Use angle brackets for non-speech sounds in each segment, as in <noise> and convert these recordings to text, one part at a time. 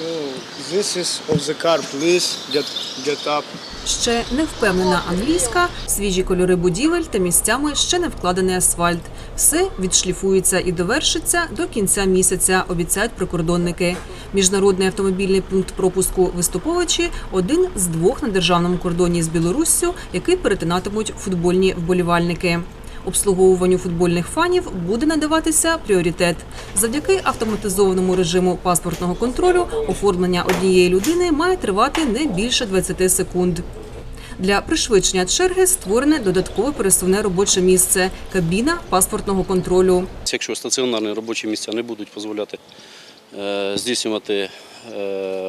Oh, this. Ще не впевнена англійська, свіжі кольори будівель та місцями ще не вкладений асфальт. Все відшліфується і довершиться до кінця місяця, обіцяють прикордонники. Міжнародний автомобільний пункт пропуску Виступовичі один з двох на державному кордоні з Білоруссю, який перетинатимуть футбольні вболівальники. Обслуговуванню футбольних фанів буде надаватися пріоритет. Завдяки автоматизованому режиму паспортного контролю оформлення однієї людини має тривати не більше 20 секунд. Для пришвидшення черги створене додаткове пересувне робоче місце кабіна паспортного контролю. Якщо стаціонарні робочі місця не будуть дозволяти е, здійснювати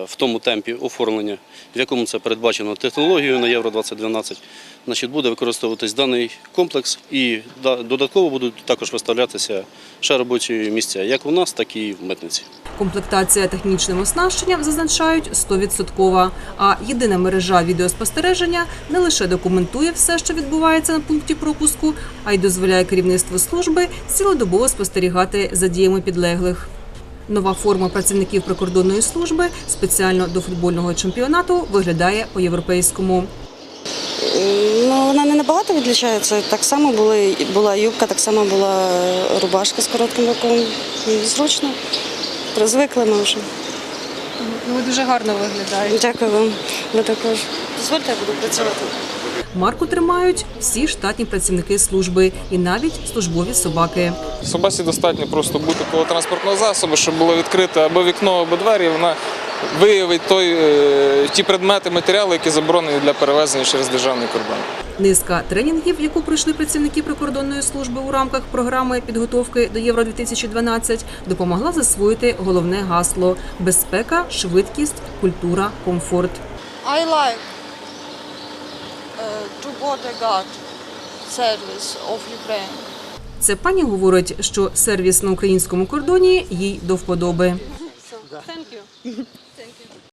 в тому темпі оформлення, в якому це передбачено технологією на Євро 2012, значить буде використовуватись даний комплекс і да- додатково будуть також виставлятися ще робочі місця, як у нас, так і в митниці. Комплектація технічним оснащенням зазначають 100%. А єдина мережа відеоспостереження не лише документує все, що відбувається на пункті пропуску, а й дозволяє керівництву служби цілодобово спостерігати за діями підлеглих. Нова форма працівників прикордонної служби спеціально до футбольного чемпіонату виглядає по-європейському. Ну, вона не набагато відлічається. Так само були, була юбка, так само була рубашка з коротким рукавом. Зручно. Звикли ми вже. Ну, ви дуже гарно виглядаєте. Дякую вам. Ви також. Дозвольте, я буду працювати. Марку тримають всі штатні працівники служби і навіть службові собаки. Собаці достатньо просто бути коло транспортного засобу, щоб було відкрите або вікно, або двері. Вона виявить той, е, ті предмети, матеріали, які заборонені для перевезення через державний кордон. Низка тренінгів, яку пройшли працівники прикордонної служби у рамках програми підготовки до Євро 2012 допомогла засвоїти головне гасло безпека, швидкість, культура, комфорт. I like to border guard service of Ukraine. Це пані говорить, що сервіс на українському кордоні їй до вподоби. <laughs> Thank you.